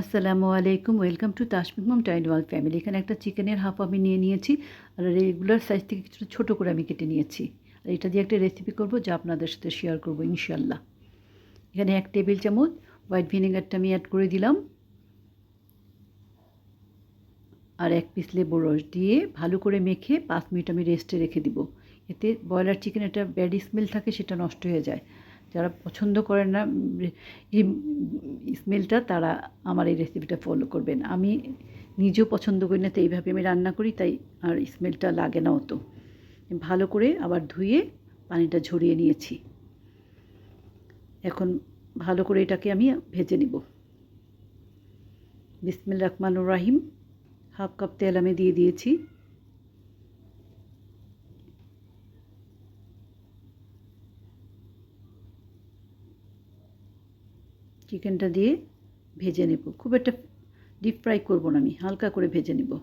আসসালামু আলাইকুম, welcome to তাসমিক মম টাইড ওয়াল ফ্যামিলি। এখানে একটা চিকেনের হাফ আমি নিয়ে নিয়েছি, আর রেগুলার সাইজ থেকে কিছুটা ছোটো করে আমি কেটে নিয়েছি। আর এটা দিয়ে একটা রেসিপি করব যা আপনাদের সাথে শেয়ার করব ইনশাল্লাহ এখানে এক টেবিল চামচ হোয়াইট ভিনেগারটা আমি অ্যাড করে দিলাম। আর এক পিস লেবু রস দিয়ে ভালো করে মেখে পাঁচ মিনিট আমি রেস্টে রেখে দিব। এতে ব্রয়লার চিকেন একটা ব্যাড স্মেল থাকে, সেটা নষ্ট হয়ে যায়। যারা পছন্দ করেন না, এই স্মেলটা তারা আমার এই রেসিপিটা ফলো করবেন। আমি নিজেও পছন্দ করি না, তো এইভাবে আমি রান্না করি, তাই আর স্মেলটা লাগে না অত। ভালো করে আবার ধুয়ে পানিটা ঝরিয়ে নিয়েছি। এখন ভালো করে এটাকে আমি ভেজে নিব। বিসমিল রহমানুর রাহিম, হাফ কাপ তেল আমি দিয়ে দিয়েছি। চিকেনটা দিয়ে ভেজে নেব। খুব একটা ডিপ ফ্রাই করব না আমি, হালকা করে ভেজে নেব।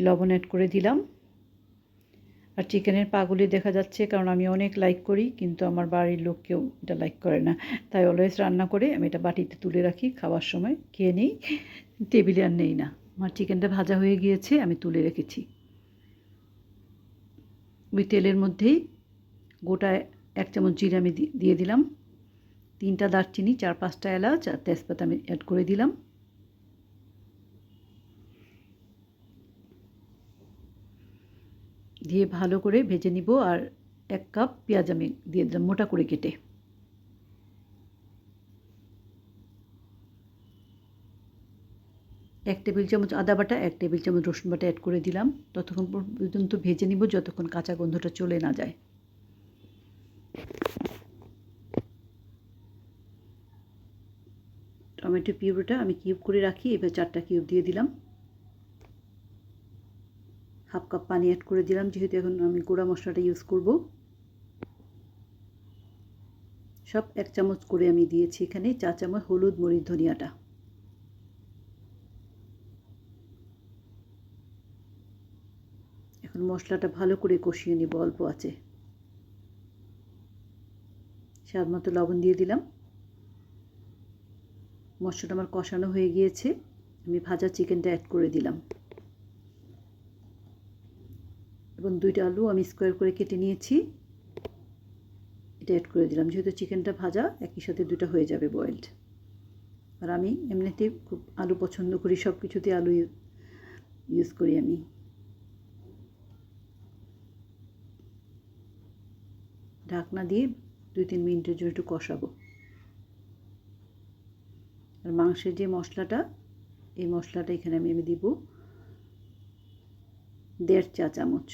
লবণ অ্যাড করে দিলাম। আর চিকেনের পাগুলি দেখা যাচ্ছে, কারণ আমি অনেক লাইক করি, কিন্তু আমার বাড়ির লোক কেউ এটা লাইক করে না। তাই অলওয়েজ রান্না করে আমি এটা বাটিতে তুলে রাখি, খাওয়ার সময়। খেয়ে নিই টেবিলে আর নেই না। আমার চিকেনটা ভাজা হয়ে গিয়েছে, আমি তুলে রেখেছি। ওই তেলের মধ্যেই গোটা এক চামচ জিরে আমি দিয়ে দিলাম। তিনটা দারচিনি, চার পাঁচটা এলাচ আর তেজপাতা আমি অ্যাড করে দিলাম। দিয়ে ভালো করে ভেজে নিব আর এক কাপ পেঁয়াজ আমি দিয়ে দিলাম মোটা করে কেটে। এক টেবিল চামচ আদা বাটা, এক টেবিল চামচ রসুন বাটা অ্যাড করে দিলাম। ততক্ষণ পর্যন্ত ভেজে নিব যতক্ষণ কাঁচা গন্ধটা চলে না যায়। টমেটো পিউরিটা আমি কিউব করে রাখি, এবার চারটা কিউব দিয়ে দিলাম। হাফ কাপ পানি অ্যাড করে দিলাম, যেহেতু এখন আমি গুঁড়া মশলাটা ইউজ করব। সব এক চামচ করে আমি দিয়েছি এখানে চা চামচ, হলুদ, মরিচ, ধনিয়াটা। মশলাটা ভালো করে কষিয়ে নিব, অল্প আছে। স্বাদ মতো লবণ দিয়ে দিলাম। মশলাটা আমার কষানো হয়ে গিয়েছে। আমি ভাজা চিকেনটা অ্যাড করে দিলাম। এবং দুইটা আলু আমি স্কোয়ার করে কেটে নিয়েছি। এটা অ্যাড করে দিলাম। যেহেতু চিকেনটা ভাজা, একই সাথে দুটো হয়ে যাবে বয়েলড আর আমি এমনিতে খুব আলু পছন্দ করি সব কিছুতে আলু ইউজ করি আমি। ঢাকনা দিয়ে দুই তিন মিনিটের জন্য একটু কষাবো। আর মাংসের যে মশলাটা, এই মশলাটা এখানে আমি আমি দিব দেড় চা চামচ।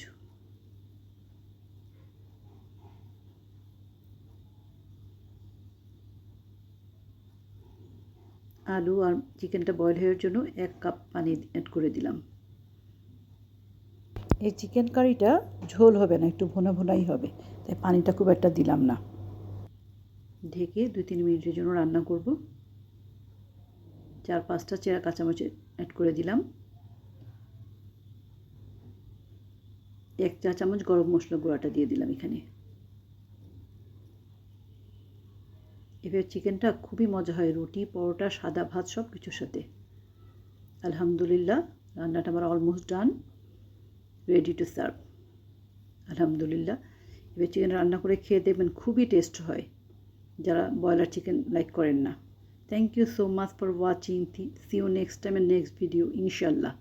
আলু আর চিকেনটা বয়েল হওয়ার জন্য এক কাপ পানি অ্যাড করে দিলাম। এই চিকেন কারিটা ঝোল হবে না, একটু ভোনা ভোনাই হবে, তাই পানিটা খুব একটা দিলাম না। ঢেকে দুই তিন মিনিটের জন্য রান্না করব। চার পাঁচটা চেরা কাঁচামরিচ অ্যাড করে দিলাম। এক চা চামচ গরম মশলা গুঁড়াটা দিয়ে দিলাম এখানে। এবার চিকেনটা খুবই মজা হয়, রুটি, পরোটা, সাদা ভাত সব কিছুর সাথে। আলহামদুলিল্লাহ, রান্নাটা আমার almost done ready to serve আলহামদুলিল্লাহ এবার চিকেন রান্না করে খেয়ে দেখবেন খুবই টেস্ট হয়। যারা ব্রয়লার চিকেন লাইক করেন না। Thank you so much for watching see you next time next video ইনশাল্লাহ